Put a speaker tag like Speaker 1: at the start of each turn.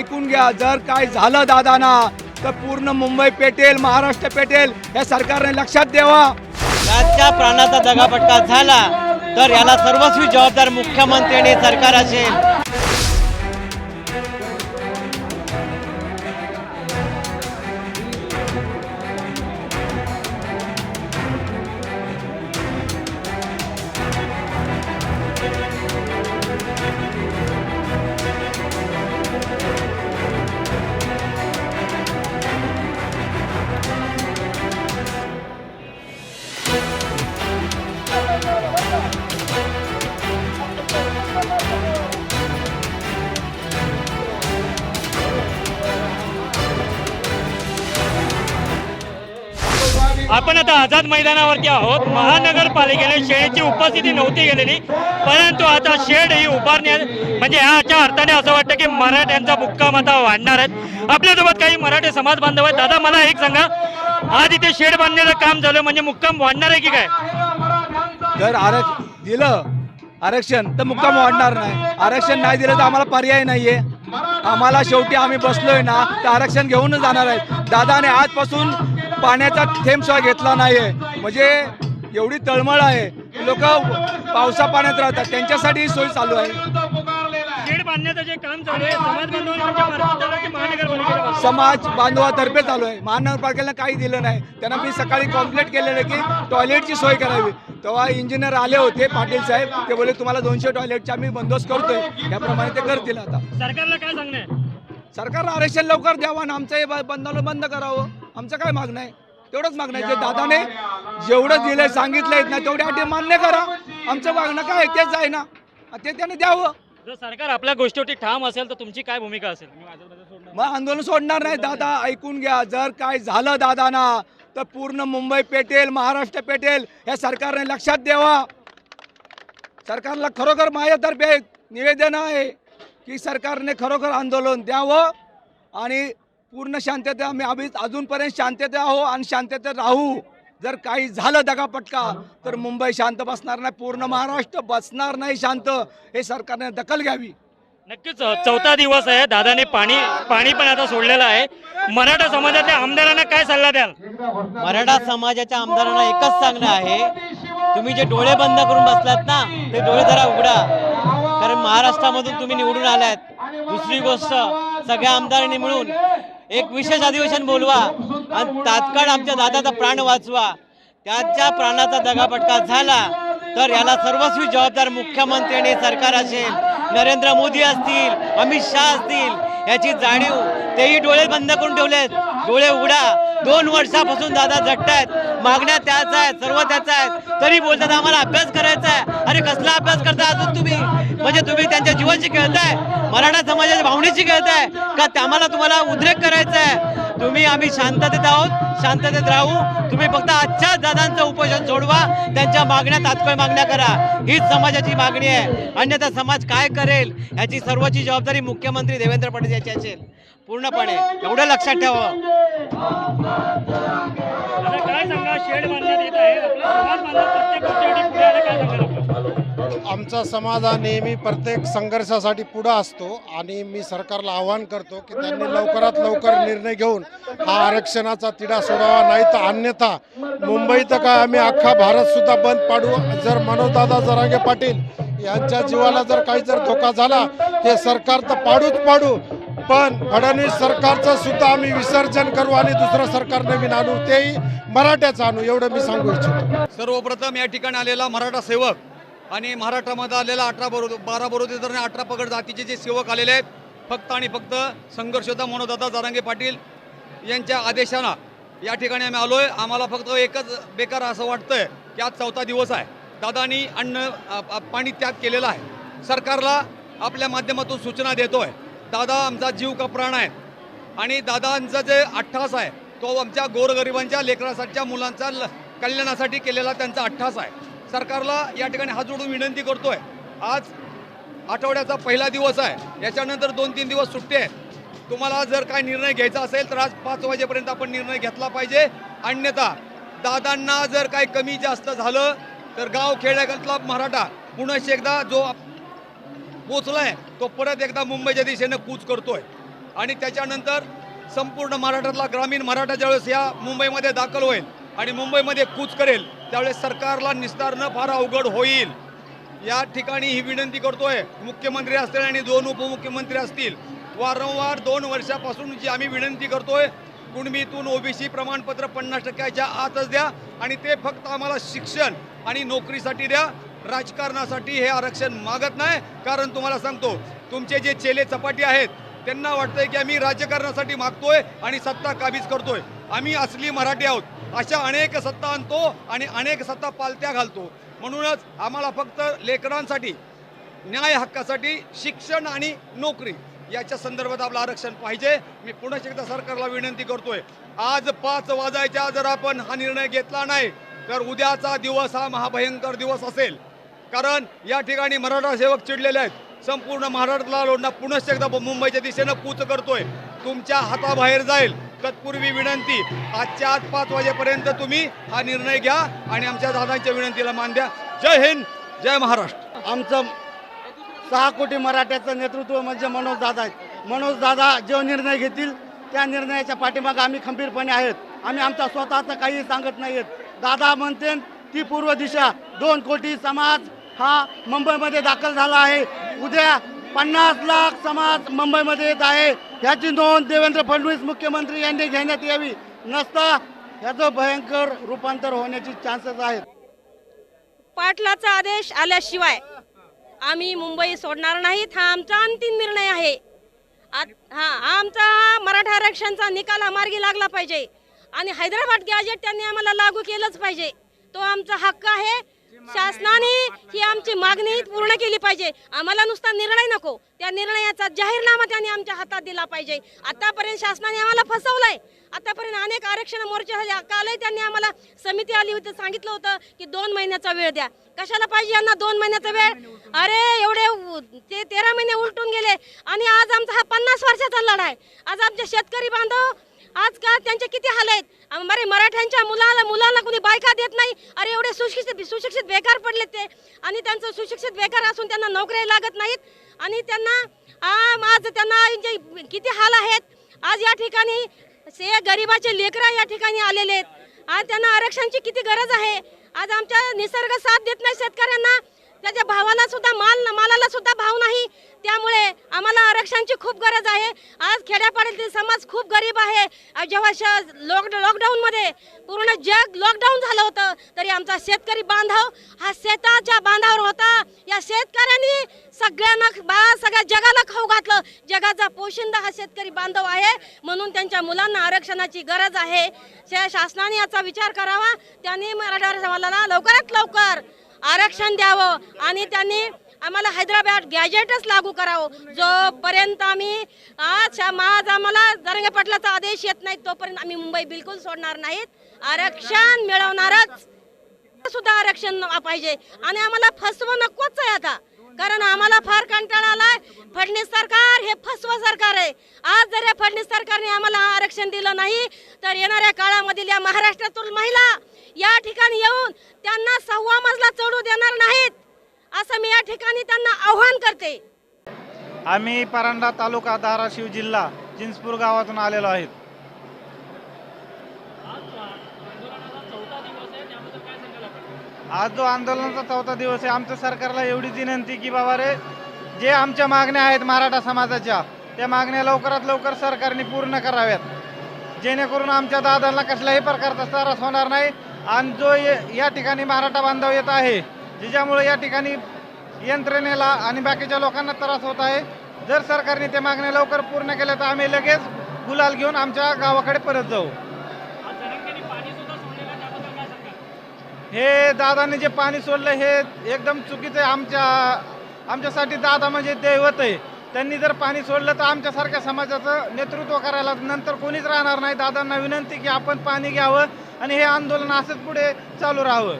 Speaker 1: ऐकून घ्या. जर काय झालं दादाना तर पूर्ण मुंबई पेटेल महाराष्ट्र पेटेल या सरकारने लक्षात द्यावा.
Speaker 2: त्याच्या प्राणाचा दगापटका झाला तर याला सर्वस्वी जबाबदार मुख्यमंत्री आणि सरकार असेल.
Speaker 3: आझाद मैदानावरती आहोत. महानगरपालिकेने शेडची उपस्थिती नव्हती गेलेली परंतु आता शेड ही उभारण्या म्हणजे ह्याच्या अर्थाने असं वाटतं की मराठ्यांचा मुक्काम आता वाढणार आहेत आपल्यासोबत काही मराठी समाज बांधव आहेत. दादा मला एक सांगा. आज इथे शेड बांधण्याचं काम झालं म्हणजे मुक्काम वाढणार आहे की काय?
Speaker 1: जर आरक्षण दिलं आरक्षण तर मुक्काम वाढणार नाही. आरक्षण नाही दिलं तर आम्हाला पर्याय नाहीये. आम्हाला शेवटी आम्ही बसलोय ना तर आरक्षण घेऊनच जाणार आहे. दादाने आजपासून पाण्याचा थेंब सुद्धा घेतला नाहीये. म्हणजे एवढी तळमळ आहे. लोक पावसा पाण्यात राहतात. त्यांच्यासाठी ही सोय चालू आहे.
Speaker 3: शेड बांधण्याचं जे काम चालू आहे समाज
Speaker 1: बांधवातर्फे चालू आहे. महानगरपालिकेला काही दिलं नाही. त्यांना मी सकाळी कॉम्प्लेट केलेलं की टॉयलेटची सोय करावी. तेव्हा इंजिनियर आले होते पाटील साहेब. ते बोले तुम्हाला दोनशे टॉयलेटचा आम्ही बंदोबस्त करतोय. याप्रमाणे ते करतील आता.
Speaker 3: सरकारला काय सांगणं आहे?
Speaker 1: सरकार आरक्षण लवकर द्यावं आणि आमचं हे बंदाला बंद करावं. आमचं काय मागणं आहे? तेवढंच मागणं आहे. जे दादाने जेवढं दिलंय सांगितलंय ना तेवढ्या अटी मान्य करा. आमचं मागणं काय आहे तेच आहे ना. ते त्याने द्यावं.
Speaker 3: जर सरकार आपल्या गोष्टीवरती ठाम असेल तर तुमची काय भूमिका असेल?
Speaker 1: मग आंदोलन सोडणार नाही दादा. ऐकून घ्या. जर काय झालं दादाना तर पूर्ण मुंबई पेटेल महाराष्ट्र पेटेल या सरकारने लक्षात द्यावा. सरकारला खरोखर माझ्यातर्फे निवेदन आहे की सरकारने खरोखर आंदोलन द्यावं आणि पूर्ण शांतता आम्ही आम्ही अजूनपर्यंत शांततेत आहो आणि शांततेत राहू. जर काही झालं दगापटका तर मुंबई शांत बसणार नाही पूर्ण महाराष्ट्र बसणार नाही शांत. हे सरकारने दखल घ्यावी.
Speaker 3: नक्कीच चौथा दिवस आहे. दादाने पाणी पाणी पण आता सोडलेलं आहे. मराठा समाजातल्या आमदारांना काय सल्ला द्याल?
Speaker 2: मराठा समाजाच्या आमदारांना एकच सांगणं आहे तुम्ही जे डोळे बंद करून बसलात ना ते डोळे जरा उघडा. कारण महाराष्ट्रामधून तुम्ही निवडून आलात दुसरी गोष्ट सगळ्या आमदारांनी मिळून एक विशेष अधिवेशन बोलवा आणि तात्काळ आमच्या दादाचा प्राण वाचवा. त्याच्या प्राणाचा दगापटका झाला तर याला सर्वस्वी जबाबदार मुख्यमंत्री आणि सरकार असेल नरेंद्र मोदी असतील अमित शहा असतील याची जाणीव तेही डोळे बंद करून ठेवलेत. डोळे उघडा. दोन वर्षापासून दादा झटतायत. मागण्या त्याच आहेत सर्व त्याच आहेत. तरी बोलतात आम्हाला अभ्यास करायचा आहे. अरे कसला अभ्यास करताय अजून तुम्ही? म्हणजे तुम्ही त्यांच्या जीवाशी खेळताय. मराठा समाजाच्या भावनेशी खेळताय. का त्या- आम्हाला तुम्हाला उद्रेक करायचा आहे तुम्ही आम्ही शांततेत आहोत. शांततेत राहू. तुम्ही फक्त आजच्याच दादांचं उपोषण सोडवा. त्यांच्या मागण्या तात्काळ मागण्या करा. हीच समाजाची मागणी आहे. अन्यथा समाज काय करेल याची सर्वची जबाबदारी मुख्यमंत्री देवेंद्र फडणवीस याची असेल. पूर्णपणे. एवढं लक्षात ठेवावं.
Speaker 3: आता काय सांगा शेड बांधण्यात येत आहे. आपला समाज बांधव प्रत्येक गोष्टीसाठी पुढे आला काय सांगाल आपलं?
Speaker 4: आमचा समाज हा नेहमी प्रत्येक संघर्षासाठी पुढं असतो आणि मी सरकारला आवाहन करतो की त्यांनी लवकरात लवकर निर्णय घेऊन हा आरक्षणाचा तिढा सोडावा नाही तर अन्यथा मुंबईत काय आम्ही अख्खा भारत सुद्धा बंद पाडू. जर मनोजदादा जरांगे पाटील यांच्या जीवाला जर काही जर धोका झाला हे सरकार तर पाडूच पाडू. पण फडणवीस सरकारचं सुद्धा आम्ही विसर्जन करू आणि दुसरं सरकार नवीन आणू तेही मराठ्याचं आणू एवढं मी सांगू इच्छितो.
Speaker 5: सर्वप्रथम या ठिकाणी आलेला मराठा सेवक आणि महाराष्ट्रामध्ये आलेला अठरा बरो बारा बरोदी आणि अठरा पगड जातीचे जे सेवक आलेले आहेत फक्त आणि फक्त संघर्षदा मनोदादा जारांगे पाटील यांच्या आदेशानं या ठिकाणी आम्ही आलोय. आम्हाला फक्त एकच बेकार असं वाटतंय की आज चौथा दिवस आहे. दादानी अन्न पाणी त्याग केलेला आहे. सरकारला आपल्या माध्यमातून सूचना देतोय. दादा आमचा जीव का प्राण आहे. आणि दादांचा जे अठ्ठास आहे तो आमच्या गोरगरिबांच्या लेकरासाठीच्या मुलांचा ल- कल्याणासाठी केलेला त्यांचा अठ्ठास आहे. सरकारला या ठिकाणी हात जोडून विनंती करतोय. आज आठवड्याचा पहिला दिवस आहे. याच्यानंतर दोन तीन दिवस सुट्टी आहे. तुम्हाला जर काय निर्णय घ्यायचा असेल तर आज पाच वाजेपर्यंत आपण निर्णय घेतला पाहिजे. अन्यथा दादांना जर काही कमी जास्त झालं तर गाव खेड्यातला मराठा पुन्हा एकदा जो पोचलाय तो परत एकदा मुंबईच्या दिशेनं कूच करतोय. आणि त्याच्यानंतर संपूर्ण मराठातला ग्रामीण मराठा ज्यावेळेस या मुंबईमध्ये दाखल होईल आणि मुंबईमध्ये कूच करेल त्यावेळेस सरकारला निस्तारणं फार अवघड होईल. या ठिकाणी ही विनंती करतोय मुख्यमंत्री असतील आणि दोन उपमुख्यमंत्री असतील वारंवार दोन वर्षापासून जी आम्ही विनंती करतोय कुणबीतून ओबीसी प्रमाणपत्र पन्नास टक्क्याच्या आतच द्या आणि ते फक्त आम्हाला शिक्षण आणि नोकरीसाठी द्या. राजकारणासाठी हे आरक्षण मागत नाही. कारण तुम्हाला सांगतो तुमचे जे चेले चपाटी आहेत त्यांना वाटतंय की आम्ही राजकारणासाठी मागतोय आणि सत्ता काबीज करतोय. आम्ही असली मराठी आहोत. अशा अनेक सत्ता आणतो आणि अनेक सत्ता पालत्या घालतो. म्हणूनच आम्हाला फक्त लेकरांसाठी न्याय हक्कासाठी शिक्षण आणि नोकरी याच्या संदर्भात आपलं आरक्षण पाहिजे. मी पुन्हा एकदा सरकारला विनंती करतोय आज पाच वाजायच्या जर आपण हा निर्णय घेतला नाही तर उद्याचा दिवस हा महाभयंकर दिवस असेल. कारण या ठिकाणी मराठा सेवक चिडलेले आहेत. संपूर्ण महाराष्ट्राला लोंढा पुनश्च एकदा मुंबईच्या दिशेनं कूच करतोय. तुमच्या हाताबाहेर जाईल तत्पूर्वी विनंती. आजच्या आज पाच वाजेपर्यंत तुम्ही हा निर्णय घ्या आणि आमच्या दादांच्या विनंतीला मान द्या. जय हिंद जय महाराष्ट्र.
Speaker 6: आमचं सहा कोटी मराठ्याचं नेतृत्व म्हणजे मनोज दादा आहेत. मनोज दादा जो निर्णय घेतील त्या निर्णयाच्या पाठीमागे आम्ही खंबीरपणे आहेत. आम्ही आमचा स्वतःचं काही सांगत नाहीत दादा म्हणते ती पूर्व दिशा दोन कोटी समाज हा मुंबईमध्ये दाखल झाला आहे. उद्या पन्नास लाख समाज मुंबईमध्ये येत आहे. ह्याची नोंद देवेंद्र फडणवीस मुख्यमंत्री यांनी घेण्यात यावी. नसता ह्याचं भयंकर रूपांतर होण्याची चान्सेस आहेत.
Speaker 7: पाटलाचा आदेश आल्याशिवाय आम्ही मुंबई सोडणार नाहीत. हा आमचा अंतिम निर्णय आहे. हा आमचा हा मराठा आरक्षणचा निकाल हा मार्गी लागला पाहिजे. आणि हैदराबाद गॅजेट त्यांनी आम्हाला लागू केलंच पाहिजे. तो आमचा हक्क आहे. शासनाने ही आमची मागणी पूर्ण केली पाहिजे. आम्हाला नुसता निर्णय नको. त्या निर्णयाचा जाहीरनामा त्यांनी आमच्या हातात दिला पाहिजे. आतापर्यंत शासनाने आम्हाला फसवलंय. आतापर्यंत अनेक आरक्षण मोर्चे झाले कालही त्यांनी आम्हाला समिती आली होती सांगितलं होतं की दोन महिन्याचा वेळ द्या. कशाला पाहिजे यांना दोन महिन्याचा वेळ? अरे एवढे ते तेरा महिने उलटून गेले. आणि आज आमचा हा पन्नास वर्षाचा लढा आहे आज आमचे शेतकरी बांधव आज का त्यांचे किती हाल आहेत? अरे मराठ्यांच्या मुलाला मुलाला कोणी बायका देत नाही? अरे एवढे सुशिक्षित सुशिक्षित बेकार पडले ते. आणि त्यांचं सुशिक्षित बेकार असून त्यांना नोकऱ्या लागत नाहीत. आणि त्यांना आज त्यांना जे किती हाल आहेत? आज या ठिकाणी से गरिबाचे लेकरं या ठिकाणी आलेले आहेत. आज त्यांना आरक्षणाची किती गरज आहे? आज आमच्या निसर्ग साथ देत नाही शेतकऱ्यांना. त्याच्या भावाला सुद्धा माल मालाला सुद्धा भाव नाही. त्यामुळे आम्हाला आरक्षणाची खूप गरज आहे. आज खेड्यापाड्यातील समाज खूप गरीब आहे. जेव्हा श लॉक लॉकडाऊनमध्ये पूर्ण जग लॉकडाऊन झालं होतं तरी आमचा शेतकरी बांधव हा शेताच्या बांधावर होता. या शेतकऱ्यांनी सगळ्यांना बा सगळ्या जगाला खाऊ घातलं. जगाचा पोशिंदा हा शेतकरी बांधव आहे. म्हणून त्यांच्या मुलांना आरक्षणाची गरज आहे. शासनाने याचा विचार करावा. त्यांनी मराठा समाजाला लवकरात लवकर आरक्षण द्यावं आणि त्यांनी आम्हाला हैदराबाद गॅजेटच लागू करावं. जोपर्यंत आम्ही आज शा- आज आम्हाला जरंगे पाटलाचा आदेश येत नाही तोपर्यंत आम्ही मुंबई बिलकुल सोडणार नाहीत. आरक्षण मिळवणारच सुद्धा आरक्षण पाहिजे. आणि आम्हाला फसवं नकोच आहे आता कारण आम्हाला फार कंटाळा आलाय. फडणवीस सरकार हे फसवं सरकार आहे. आज जर या फडणवीस सरकारने आम्हाला आरक्षण दिलं नाही तर येणाऱ्या काळामधील या महाराष्ट्रातील महिला या ठिकाणी येऊन त्यांना सव्वा मजला चढू देणार नाहीत असं मी या ठिकाणी त्यांना आव्हान करते.
Speaker 8: आम्ही परांडा तालुका धाराशिव जिल्हा जिन्सपूर गावातून आलेलो आहेत. आज जो आंदोलनाचा चौथा दिवस आहे आमच्या सरकारला एवढीच विनंती की बाबा रे जे आमच्या मागण्या आहेत मराठा समाजाच्या त्या मागण्या लवकरात लवकर सरकारने पूर्ण कराव्यात. जेणेकरून आमच्या दादांना कसल्याही प्रकारचा त्रास होणार नाही. आणि जो ये- या ठिकाणी मराठा बांधव येत आहे ज्याच्यामुळे या ठिकाणी यंत्रणेला आणि बाकीच्या लोकांना त्रास होत आहे जर सरकारने त्या मागण्या लवकर पूर्ण केल्या तर आम्ही लगेच गुलाल घेऊन आमच्या गावाकडे परत जाऊ. हे दादाने जे पाणी सोडलं हे एकदम चुकीचं आहे. आमच्या आमच्यासाठी दादा म्हणजे दैवत आहे. त्यांनी जर पाणी सोडलं तर आमच्यासारख्या समाजाचं नेतृत्व करायला नंतर कोणीच राहणार नाही. दादांना विनंती की आपण पाणी घ्यावं आणि हे आंदोलन असंच पुढे चालू राहावं.